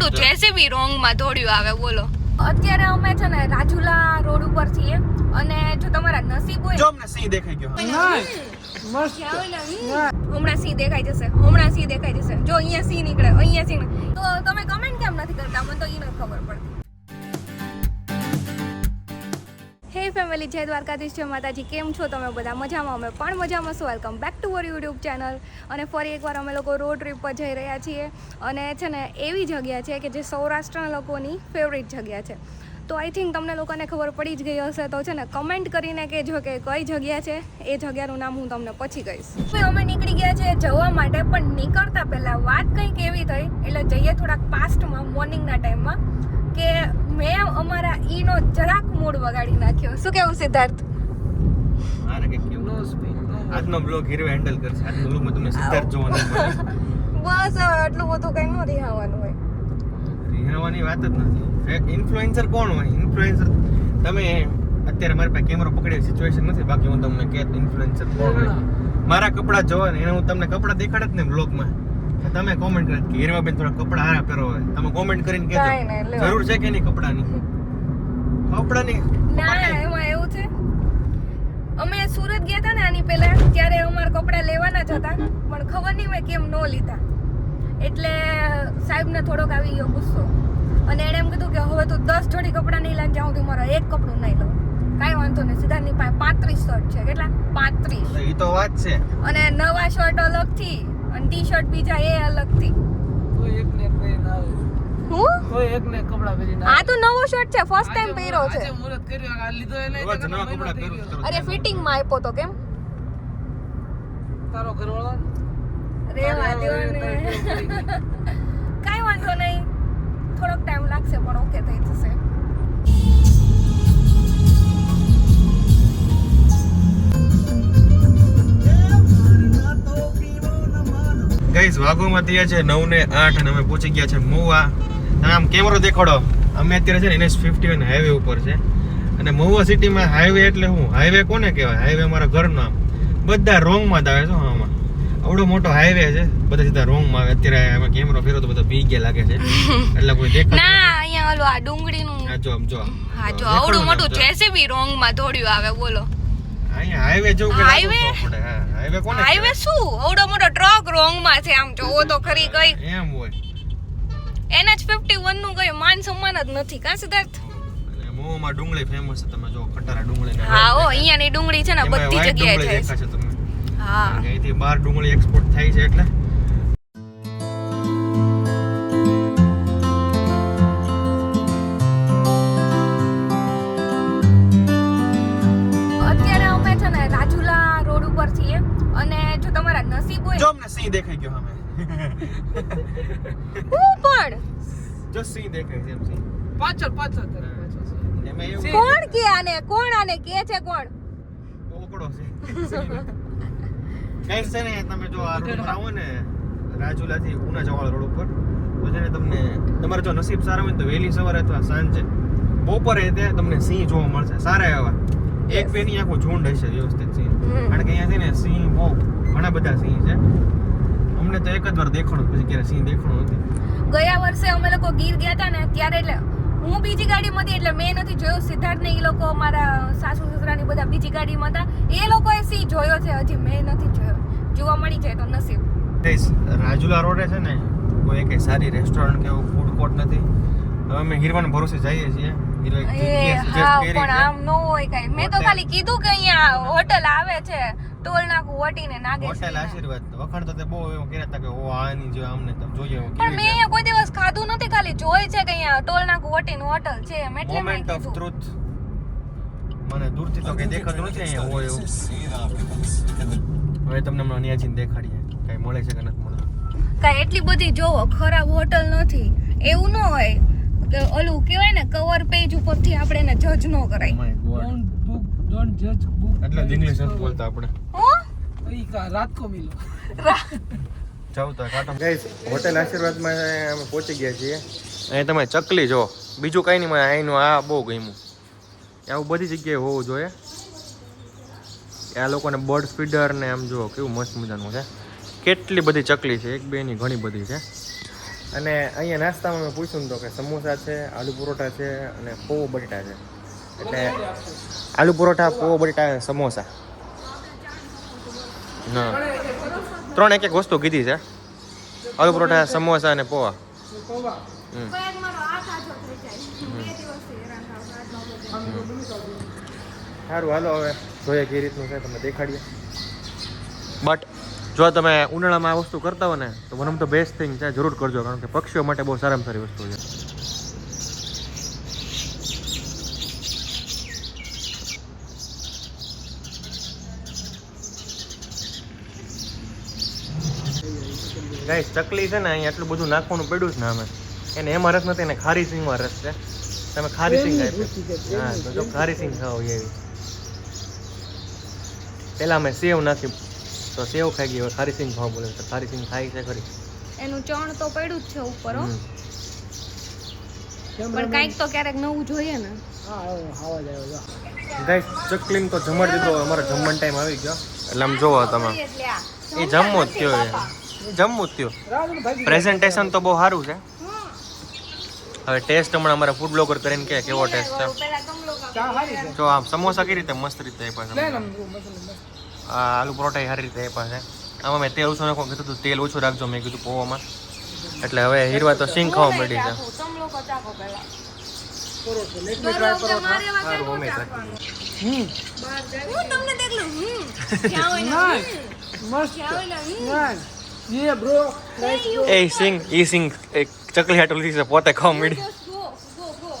મોટું જેસીબી રોંગમાં દોડ્યું આવે બોલો. અત્યારે અમે છે ને રાજુલા રોડ ઉપર છીએ અને જો તમારા નસીબ હોય જો અમને સિંહ દેખાઈ ગયો. હમણાં સિંહ દેખાઈ જશે. હમણાં સિંહ દેખાઈ જશે. જો અહીંયા સિંહ નીકળે અહીંયા સિંહ તો તમે કમેન્ટ કેમ નથી કરતા? મને તો એ નથી ખબર પડતી. હે ફેમિલી, જય દ્વારકાધીશ, જય માતાજી. કેમ છો તમે બધા? મજામાં અમે પણ મજામાં છો. Welcome back to our YouTube channel અને ફરી એકવાર અમે લોકો રોડ ટ્રીપ પર જઈ રહ્યા છીએ. અને છે ને, એવી જગ્યા છે કે જે સૌરાષ્ટ્રના લોકોની ફેવરિટ જગ્યા છે. તો આઈ થિંક તમને લોકોને ખબર પડી જ ગઈ હશે, તો છે ને કમેન્ટ કરીને કહેજો કે કઈ જગ્યા છે? એ જગ્યાનું નામ હું તમને પછી કહીશ. હવે અમે નીકળી ગયા છે જવા માટે, પણ નીકળતા પહેલાં વાત કંઈક એવી થઈ. એટલે જઈએ થોડાક પાસ્ટમાં મોર્નિંગના ટાઈમમાં કે મેં અમારા ઈનો જરાક મૂડ વગાડી નાખ્યો. શું કેવું સિદ્ધાર્થ? મારે કઈ કેવું આજનો બ્લોગ હીરો હેન્ડલ કરશે. આજનો બ્લોગમાં તમને સિદ્ધાર્થ જોવાનું બસ હવે આટલું બધું કંઈ ન રીહાવાનું હોય. રીહાવાની વાત જ નથી. ઇન્ફ્લુએન્સર કોણ હોય? ઇન્ફ્લુએન્સર તમે અત્યારે મારી પાસે કેમેરો પકડે સિચ્યુએશન નથી. બાકી હું તમને કે ઇન્ફ્લુએન્સર કોણ હોય? મારા કપડાં જોવા ને એને હું તમને કપડાં દેખાડત ને બ્લોગમાં તમે કોમેન્ટ કરી કે હીરવાબેન થોડા કપડા હારા પહેરો હોય. તમે કોમેન્ટ કરીને કહેજો. જરૂર છે કે નહીં કપડાની? કપડાની? ના એમાં એવું છે. અમે સુરત ગયા હતા ને આની પહેલા ત્યારે અમારા કપડા લેવાના જ હતા પણ ખબર નહીં મેં કેમ ન લીધા. એટલે સાહેબને થોડોક આવી ગયો ગુસ્સો. અને એણે એમ કીધું કે હવે તું દસ જોડી કપડાં નહીં લઈને જાઉં તું મારા એક કપડું નહીં લઉં. કાંઈ વાંધો નહીં સિદ્ધાર્થની પાસે પાંત્રીસ શર્ટ છે. કેટલા? પાંત્રીસ. એ તો વાત છે. અને નવા શર્ટ અલગથી. અને ટી શર્ટ બીજા એ અલગથી. કોઈ એકને કોઈ ના હું? કોઈ એકને કપડાં પહેરીને આ તો નવો શર્ટ છે ફર્સ્ટ ટાઈમ પહેર્યો છે. આજે મુહૂર્ત કર્યું, આ લીધો એને નવા મહિનો કપડાં થઈ પહેરું ગયો. અરે ફિટિંગમાં આપ્યો તો કેમ? તારો ઘરવાળો? રેવા ને? કાંઈ વાંધો નહીં. થોડોક ટાઈમ લાગશે પણ ઓકે થઈ જશે. ગઈસ વાઘોમાં ત્યાં છે નવ ને આઠ અને અમે પહોંચી ગયા છે મહુવા તમે આમ કેમેરો દેખાડો. અમે અત્યારે છે ને એનએસ ફિફ્ટી વન હાઈવે ઉપર છે. અને મહુવા સિટીમાં હાઈવે એટલે હું હાઈવે કોને કહેવાય? હાઈવે મારા ઘરનો આમ. બધા રોંગમાં જ આવે છે આમાં. આવડો મોટો હાઈવે છે. બધા સીધા રોંગમાં આવે. અત્યારે અમે કેમેરો ફેરો તો બધા ભી ગયા લાગે છે. એટલે કોઈ દેખાતું ના અહીંયા ઓલો આ ડુંગળીનું હા જો આમ જો હા જો આવડું મોટું જેસીબી રોંગમાં દોડ્યું આવે બોલો. અહીંયા હાઈવે જેવું કે હાઈવે? હાઈવે કોને હાઈવે શું? ઓડો મોટો ટ્રક રોંગમાં છે આમ જોવો તો ખરી કઈ એમ હોય. એનએચ ફિફ્ટી વનનું કઈ માન સન્માન જ નથી કા સિદ્ધાર્થ? મોમાં ડુંગળી ફેમસ છે તમે જો ખટારા ડુંગળી હા ઓ અહીંયાની ડુંગળી છે ને બધી જગ્યાએ થાય છે. હા. અહીંથી બહાર ડુંગળી એક્સપોર્ટ થાય છે એટલે. કોણ કે આને? કોણ આને કે છે કોણ? પોપડો છે. કઈ છે ને તમે જો આ રોડ પર આવો ને રાજુલાથી ઉના જવા રોડ ઉપર તો છે ને તમને તમારે જો નસીબ સારા હોય ને તો વહેલી સવારે અથવા સાંજે બપોરે તે તમને સિંહ જોવા મળશે. સારા એવા. એક બે ની આખું ઝુંડ હશે વ્યવસ્થિત સિંહ. કારણ કે અહીંયા છે ને સિંહ બહુ ઘણા બધા સિંહ છે. અમને તો એક જ વાર દેખણું પછી ક્યારે સિંહ દેખણું નથી. ગયા વર્ષે અમે લોકો ગીર ગયા હતા ને ત્યારે એટલે હું બીજી ગાડીમાં હતી એટલે મેં નથી જોયું. સિદ્ધાર્થ ને એ લોકો મારા સાસુ સસરાની બધા બીજી ગાડીમાં હતા. એ લોકોએ સી જોયો છે, હજી મેં નથી જોયો. જોવા મળી જાય તો નસીબ. રાજુલા રોડે છે ને, કોઈ એક સારી રેસ્ટોરન્ટ કે એવું ફૂડ કોર્ટ નથી? હવે અમે હીરવાના ભરોસે જઈએ છીએ. પણ આમ નો હોય કઈ. મેં તો ખાલી કીધું કે અહીંયા હોટલ આવે છે. ટોલ નાખું વટીને નાગે હોટેલ આશીર્વાદ વખાણ તો તે બહુ એવું કહેતા હતા કે ઓ આની જો આમને તમે જોઈએ પણ મેં અહીંયા કોઈ દિવસ ખાધું નથી ખાલી જોઈ છે કે અહીંયા ટોલ નાખું વટીને હોટલ છે એમ. એટલે મેં મોમેન્ટ ઓફ ટ્રુથ મને દૂરથી તો કઈ દેખાતું નથી અહીંયા હોય એવું. હવે તમને હમણાં ત્યાં દેખાડીએ કઈ મળે છે કે નથી મળતું કાંઈ એટલી બધી જોવો ખરાબ હોટલ નથી. એવું ન હોય. ઓલું કહેવાય ને કવર પેજ ઉપરથી આપણે એને જજ ન કરાય. Don't judge book. એટલે ઇંગ્લિશ નથી બોલતા આપણે. હો? ઈ કા રાત કો મિલો. ગાઈસ હોટેલ આશીર્વાદમાં અમે પહોંચી ગયા છીએ. અહીં તમે ચકલી જો. બીજું કઈ નહીં મને અહીંનું આ બહુ ગમ્યું. આવું બધી જગ્યાએ હોવું જોઈએ. આ લોકોને બર્ડ ફીડર ને આમ જો કેવું મસ્ત મજાનું છે. કેટલી બધી ચકલી છે એક બે ની ઘણી બધી છે. અને અહીંયા નાસ્તામાં મેં પૂછ્યું તો કે સમોસા છે, આલુ પરોઠા છે અને પોવો બટેટા છે. એટલે આલુ પરોઠા, પોવો બટેટા સમોસા. હા. ત્રણ એક એક વસ્તુ કીધી છે. આલુ પરોઠા, સમોસા અને પોવા. સારું, હાલો હવે. જોઈએ કઈ રીતનું છે, તમને દેખાડીએ. બટ જો તમે ઉનાળામાં આ વસ્તુ કરતા હો ને તો મને તો બેસ્ટ થિંગ છે જરૂર કરજો કારણ કે પક્ષીઓ માટે બહુ સારામાં સારી વસ્તુ છે. ગાઈસ ચકલી છે ને અહીંયા એટલું બધું નાખવાનું પડ્યું છે ને અમે એને એમાં રસ નથી એને ખારી સિંગમાં રસ છે. તમે ખારી સિંગ હા તો જો ખારી સિંગ ખાઓ એવી. પેલા અમે સેવ નાખી તો સેવ ખાઈ ગયો ખારી સિંગ ખાવા બોલે તો ખારી સિંગ ખાઈ છે ખરી. એનું ચણ તો પડ્યું જ છે ઉપર હો. પણ કાંઈક તો ક્યારેક નવું જોઈએ ને. ગાઈસ ચકલીન તો જમણ દીધો. અમારો જમવાનો ટાઈમ આવી ગયો. એટલે આમ જોવો તમે. એ જમવું જ થયો એ. જમવું જ થયું. પ્રેઝન્ટેશન તો બહુ સારું છે. હવે ટેસ્ટ હમણાં અમારા ફૂડ બ્લોગર કરીને કે કેવો ટેસ્ટ છે. જો આમ સમોસા કઈ રીતે મસ્ત રીતે આપ્યા છે. આલુ પરોઠા સારી રીતે આપ્યા છે. આમાં મેં તેલ ઓછું નાખવા કીધું હતું તેલ ઓછું રાખજો મેં કીધું પૌવામાં. એટલે હવે હીરવા તો સિંગ ખાવા મળી છે. એ સિંગ ઈ સિંગ એક ચકલી હાટું લીધી છે પોતે ખાવા મળી Just go, go, go.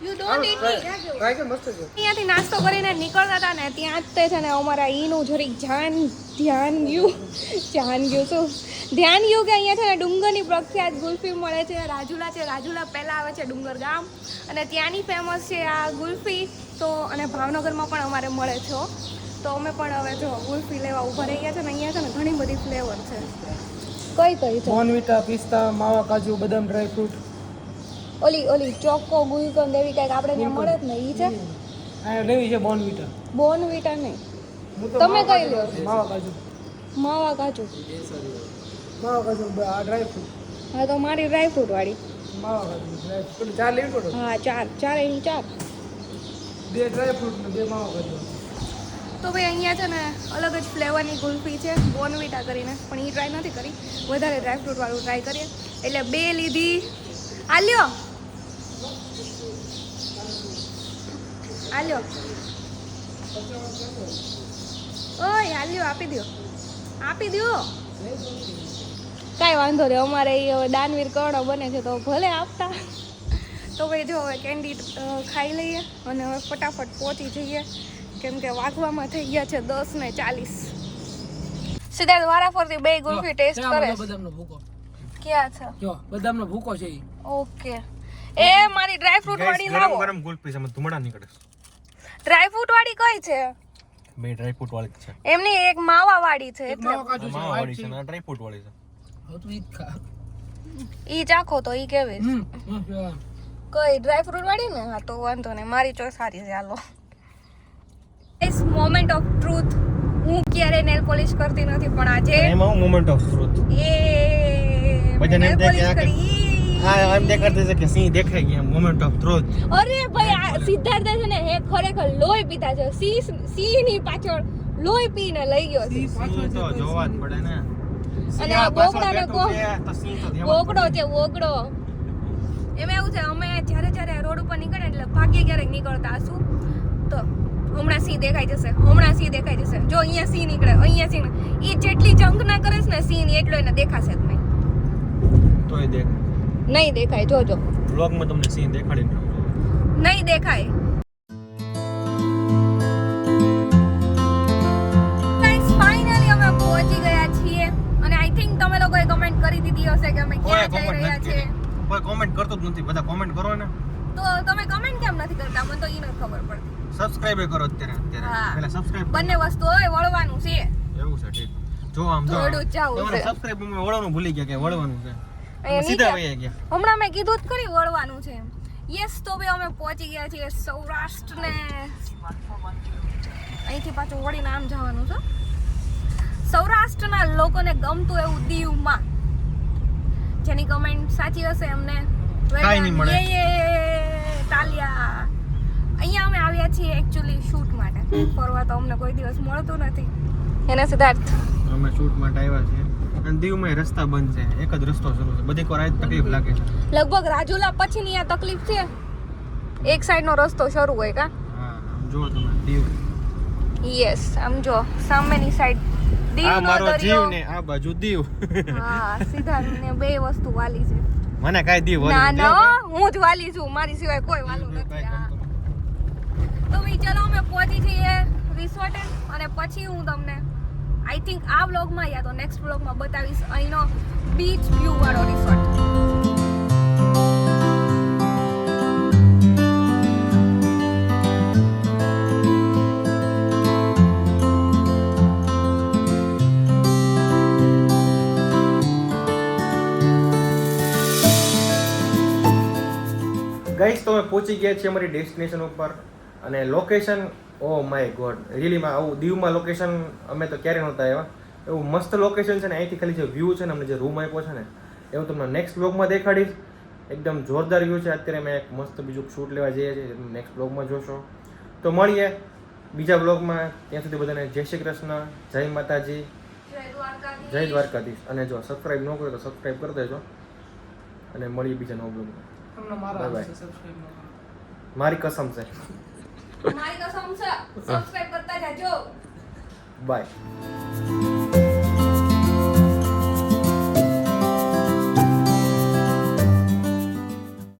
You don't eat me. Try કર મસ્ત છે અહીંયાથી નાસ્તો કરીને નીકળતા હતા ને ત્યાં જ તે છે ને અમારા ઈનું જરીક ધ્યાન ધ્યાન ગયું. જાન ગયું શું? ધ્યાન ગયું કે અહીંયા છે ને ડુંગરની પ્રખ્યાત ગુલ્ફી મળે છે. રાજુલા છે રાજુલા પહેલાં આવે છે ડુંગર ગામ. અને ત્યાંની ફેમસ છે આ ગુલ્ફી. તો અને ભાવનગરમાં પણ અમારે મળે છે તો અમે પણ હવે જો ગુલ્ફી લેવા ઊભા રહી ગયા છે ને અહીંયા છે ને ઘણી બધી ફ્લેવર છે. કઈ કઈ છે? પિસ્તા માવા કાજુ બદામ ડ્રાય ફ્રૂટ ઓલી ઓલી ચોકો ગુલકંદ એવી કંઈક આપણે ત્યાં મળે જ ને એ છે? આ લેવી છે બોર્નવિટા બોર્નવીટા નહીં. તમે કઈ લ્યો કાજુ- માવા કાજુ. માવા કાજુ. માવા કાજુ આ ડ્રાય ફ્રૂટ હા તો મારી ડ્રાય ફ્રૂટ વાળી. માવા કાજુ ડ્રાય ફ્રૂટ ચાર લેવી પડો? હા ચાર. ચાર એની ચાર. બે ડ્રાય ફ્રૂટ ને બે માવા કાજુ. તો ભાઈ અહીંયા છે ને અલગ જ ફ્લેવરની ગુલ્ફી છે બોનવીટા કરીને. પણ એ ટ્રાય નથી કરી. વધારે ડ્રાયફ્રૂટવાળું ટ્રાય કરીએ. એટલે બે લીધી. આલ્યો આલ્યો. ઓય હાલ્યો આપી દો આપી દ્યો. કાંઈ વાંધો નહીં અમારે એ હવે દાનવીર કર્ણો બને છે તો ભલે આપતા. તો ભાઈ જો હવે કેન્ડી ખાઈ લઈએ અને હવે ફટાફટ પહોંચી જઈએ. કેમ કે વાગવામાં થઈ ગયા છે દસ ને ચાલીસ. સિદ્ધાર્થ વારાફરતી બે ગુલ્ફી ટેસ્ટ કરે છે. બદામનો ભૂકો. ક્યાં છે? જો બદામનો ભૂકો છે ઓકે. એ મારી ડ્રાય ફ્રૂટ વાળી લાવો. ગરમ ગુલ્ફી છે ધુમાડા નીકળે ડ્રાય ફ્રૂટ વાળી કઈ છે? બે ડ્રાય ફ્રૂટ વાળી છે. એમની એક માવા વાળી છે એટલે. માવા કાજુ છે માવા વાળી છે ના ડ્રાય ફ્રૂટ વાળી છે. ઈ ચાખો તો ઈ કેવે. કઈ ડ્રાય ફ્રૂટ વાળી ને? હા તો વાંધો નહીં. મારી ચોઈસ સારી છે. હાલો. ઇસ મોમેન્ટ ઓફ ટ્રુથ હું ક્યારે નેલ પોલિશ કરતી નથી પણ આજે એમાં હું મોમેન્ટ ઓફ ટ્રુથ એ બધાને નેલ કે- કરી. હા એમ દેખાડે છે કે સી દેખાઈ ગયા મોમેન્ટ ઓફ ટ્રુથ અરે ભાઈ સિદ્ધાર્થ છે ને હે ખરેખર લોહી પીતા છે. સિંહ સિંહની પાછળ લોહી પીને લઈ ગયો છે. તો જોવા જ પડે ને. અને આ બોકડા ને કો વોકડો છે બોકડો એમાં એવું છે અમે જ્યારે જ્યારે રોડ ઉપર નીકળે એટલે ભાગ્ય ક્યારેક નીકળતા હશું. તો હમણાં સિંહ દેખાઈ જશે હમણાં સિંહ દેખાઈ જશે. જો અહીંયા સિંહ નીકળે અહીંયા સિંહ એ જેટલી જંગ ના કરે છે ને સિંહની એટલો એને દેખાશે જ નહીં. તોય દેખાય. નહીં દેખાય જોજો. બ્લોગમાં તમને સિંહ દેખાડીને નહીં દેખાય. અમે પહોંચી ગયા છીએ. અને આઈ થિંક તમે લોકોએ કમેન્ટ કરી દીધી હશે કે અમે કોઈ ક્યાં જઈ કોમેન્ટ રહ્યા નથી કોઈ કોમેન્ટ કરતો જ નથી. બધા કોમેન્ટ કરો ને. તો તમે કમેન્ટ કેમ નથી કરતા? મને તો ઈ નથી ખબર પડતી. સબસ્ક્રાઇબ કરો અત્યારે. અત્યારે પહેલા સબસ્ક્રાઇબ બંને વસ્તુ હોય વળવાનું છે. એવું છે ઠીક. જો આમ જો થોડું જ છે. સબસ્ક્રાઇબમાં વળવાનું ભૂલી ગયા કે વળવાનું છે. સીધા નીચે- ગયા. હમણાં મેં કીધું જ કરી વળવાનું છે યસ તો ભાઈ અમે પહોંચી ગયા છીએ સૌરાષ્ટ્રને. અહીંથી પાછું વળીને આમ જવાનું છે. સૌરાષ્ટ્રના લોકોને ગમતું એવું દીવમાં. જેની કમેન્ટ સાચી હશે એમને તાલિયા. અહીંયા અમે આવ્યા છીએ એકચ્યુઅલી શૂટ માટે. ફરવા તો અમને કોઈ દિવસ મળતું નથી. એને સિદ્ધાર્થ. અમે શૂટ માટે આવ્યા છીએ. અને દીવમાં રસ્તા બંધ છે. એક જ રસ્તો શરૂ છે. બધી કોઈ તકલીફ લાગે છે. લગભગ રાજુલા પછીની આ તકલીફ છે. એક સાઈડનો રસ્તો શરૂ હોય કા? હા આમ તમે દીવ. યસ આમ જો સામેની સાઈડ આ દીવનો મારો જીવ ને આ બાજુ દીવ. હા સિદ્ધાર્થને બે વસ્તુ વાલી છે. મને કાઈ દીવ ના ના હું જ વાલી છું. મારી સિવાય કોઈ વાલું નથી. તો ભાઈ ચલો અમે પહોંચી જઈએ રિસોર્ટે અને પછી હું તમને આઈ થિંક આ વ્લોગમાં યા તો નેક્સ્ટ વ્લોગમાં બતાવીશ અહીંનો બીચ વ્યૂ વાળો રિસોર્ટ ગાઈસ તો અમે પહોંચી ગયા છીએ અમારી ડેસ્ટિનેશન ઉપર. અને લોકેશન ઓ માય ગોડ રિયલીમાં આવું દીવમાં લોકેશન અમે તો ક્યારે નહોતા આવ્યા. એવું મસ્ત લોકેશન છે ને અહીંથી ખાલી જે વ્યૂ છે ને અમને જે રૂમ આપ્યો છે ને એવું તમને નેક્સ્ટ બ્લોગમાં દેખાડીશ. એકદમ જોરદાર વ્યૂ છે. અત્યારે મેં એક મસ્ત બીજું શૂટ લેવા જઈએ છીએ નેક્સ્ટ બ્લોગમાં જોશો. તો મળીએ બીજા બ્લોગમાં ત્યાં સુધી બધાને જય શ્રી કૃષ્ણ જય માતાજી. જય દ્વારકાધીશ. અને જો સબસ્ક્રાઈબ ન કરો તો સબસ્ક્રાઈબ કરી દેજો. અને મળીએ બીજા નવ બ્લોગમાં. મારી કસમ છે. મારી કસમ છે સબસ્ક્રાઇબ કરતા જાજો. બાય